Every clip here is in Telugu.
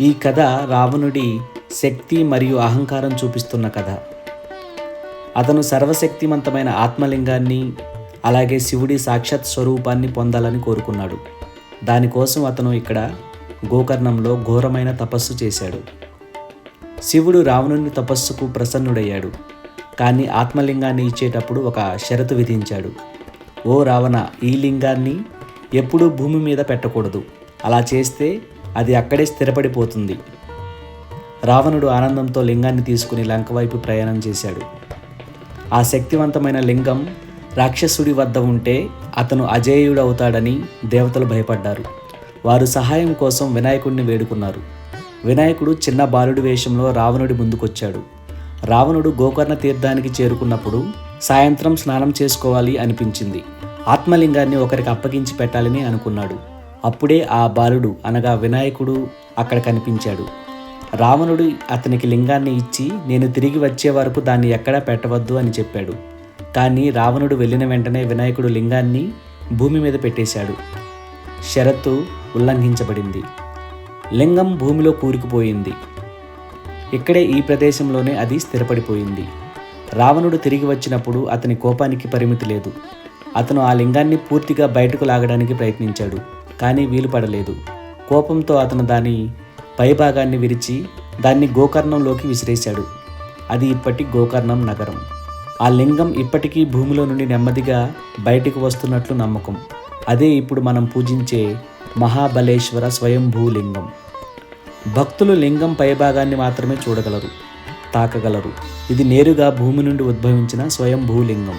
ఈ కథ రావణుడి శక్తి మరియు అహంకారం చూపిస్తున్న కథ. అతను సర్వశక్తివంతమైన ఆత్మలింగాన్ని అలాగే శివుడి సాక్షాత్ స్వరూపాన్ని పొందాలని కోరుకున్నాడు. దానికోసం అతను ఇక్కడ గోకర్ణంలో ఘోరమైన తపస్సు చేశాడు. శివుడు రావణుని తపస్సుకు ప్రసన్నుడయ్యాడు. కానీ ఆత్మలింగాన్ని ఇచ్చేటప్పుడు ఒక షరతు విధించాడు. ఓ రావణ ఈ లింగాన్ని ఎప్పుడూ భూమి మీద పెట్టకూడదు. అలా చేస్తే అది అక్కడే స్థిరపడిపోతుంది. రావణుడు ఆనందంతో లింగాన్ని తీసుకుని లంక వైపు ప్రయాణం చేశాడు. ఆ శక్తివంతమైన లింగం రాక్షసుడి వద్ద ఉంటే అతను అజేయుడవుతాడని దేవతలు భయపడ్డారు. వారు సహాయం కోసం వినాయకుడిని వేడుకున్నారు. వినాయకుడు చిన్న బాలుడి వేషంలో రావణుడి ముందుకొచ్చాడు. రావణుడు గోకర్ణ తీర్థానికి చేరుకున్నప్పుడు సాయంత్రం స్నానం చేసుకోవాలి అనిపించింది. ఆత్మలింగాన్ని ఒకరికి అప్పగించి పెట్టాలని అనుకున్నాడు. అప్పుడే ఆ బాలుడు అనగా వినాయకుడు అక్కడ కనిపించాడు. రావణుడు అతనికి లింగాన్ని ఇచ్చి నేను తిరిగి వచ్చే వరకు దాన్ని ఎక్కడా పెట్టవద్దు అని చెప్పాడు. కానీ రావణుడు వెళ్ళిన వెంటనే వినాయకుడు లింగాన్ని భూమి మీద పెట్టేశాడు. షరతు ఉల్లంఘించబడింది. లింగం భూమిలో కూరుకుపోయింది. ఇక్కడే ఈ ప్రదేశంలోనే అది స్థిరపడిపోయింది. రావణుడు తిరిగి వచ్చినప్పుడు అతని కోపానికి పరిమితి లేదు. అతను ఆ లింగాన్ని పూర్తిగా బయటకు లాగడానికి ప్రయత్నించాడు. కానీ వీలు పడలేదు కోపంతో అతను దాని పైభాగాన్ని విరిచి దాన్ని గోకర్ణంలోకి విసిరేశాడు. అది ఇప్పటి గోకర్ణం నగరం. ఆ లింగం ఇప్పటికీ భూమిలో నుండి నెమ్మదిగా బయటికి వస్తున్నట్లు నమ్మకం. అదే ఇప్పుడు మనం పూజించే మహాబలేశ్వర స్వయంభూలింగం. భక్తులు లింగం పైభాగాన్ని మాత్రమే చూడగలరు తాకగలరు. ఇది నేరుగా భూమి నుండి ఉద్భవించిన స్వయంభూలింగం.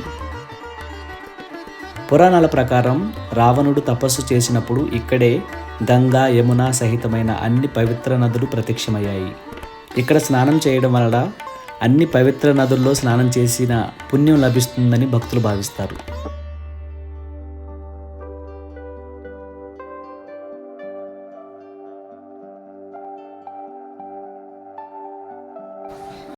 పురాణాల ప్రకారం రావణుడు తపస్సు చేసినప్పుడు ఇక్కడే గంగా యమున సహితమైన అన్ని పవిత్ర నదులు ప్రత్యక్షమయ్యాయి. ఇక్కడ స్నానం చేయడం వలన అన్ని పవిత్ర నదుల్లో స్నానం చేసిన పుణ్యం లభిస్తుందని భక్తులు భావిస్తారు.